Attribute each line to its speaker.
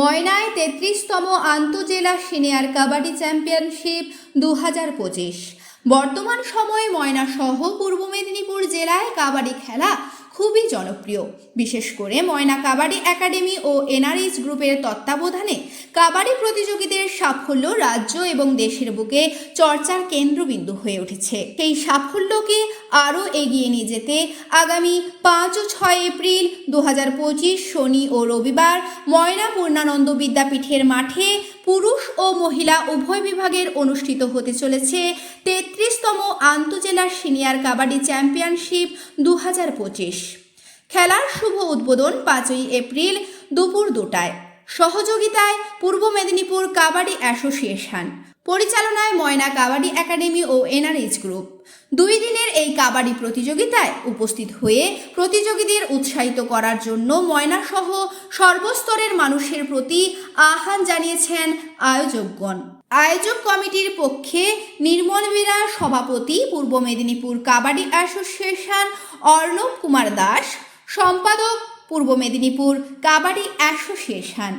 Speaker 1: ময়নায় তেত্রিশতম আন্তজেলা senior kabaddi championship দু হাজার পঁচিশ। বর্তমান সময়ে ময়না সহ পূর্ব মেদিনীপুর জেলায় কাবাডি খেলা খুবই জনপ্রিয়। বিশেষ করে ময়না কাবাডি একাডেমি ও এনআরএইচ গ্রুপের তত্ত্বাবধানে কাবাডি প্রতিযোগীদের সাফল্য রাজ্য এবং দেশের বুকে চর্চার কেন্দ্রবিন্দু হয়ে উঠেছে। এই সাফল্যকে আরও এগিয়ে নিয়ে যেতে আগামী পাঁচ ও ছয় এপ্রিল দু হাজার পঁচিশ শনি ও রবিবার ময়না পূর্ণানন্দ বিদ্যাপীঠের মাঠে পুরুষ ও মহিলা উভয় বিভাগের অনুষ্ঠিত হতে চলেছে তেত্রিশতম আন্তজেলা সিনিয়র কাবাডি চ্যাম্পিয়নশিপ দু হাজার পঁচিশ। খেলার শুভ উদ্বোধন পাঁচই এপ্রিল দুপুর দুটায়। সহযোগিতায় পূর্ব মেদিনীপুর কাবাডি অ্যাসোসিয়েশন, পরিচালনায় ময়না কাবাডি একাডেমি ও এনআরএইচ গ্রুপ। দুই দিনের এই কাবাডি প্রতিযোগিতায় উপস্থিত হয়ে প্রতিযোগীদের উৎসাহিত করার জন্য ময়না সহ সর্বস্তরের মানুষের প্রতি আহ্বান জানিয়েছেন আয়োজকগণ। আয়োজক কমিটির পক্ষে নির্মল বীরা সভাপতি, পূর্ব মেদিনীপুর কাবাডি অ্যাসোসিয়েশন অর্ণব কুমার দাস, সম্পাদক পূর্ব মেদিনীপুর কাবাডি অ্যাসোসিয়েশন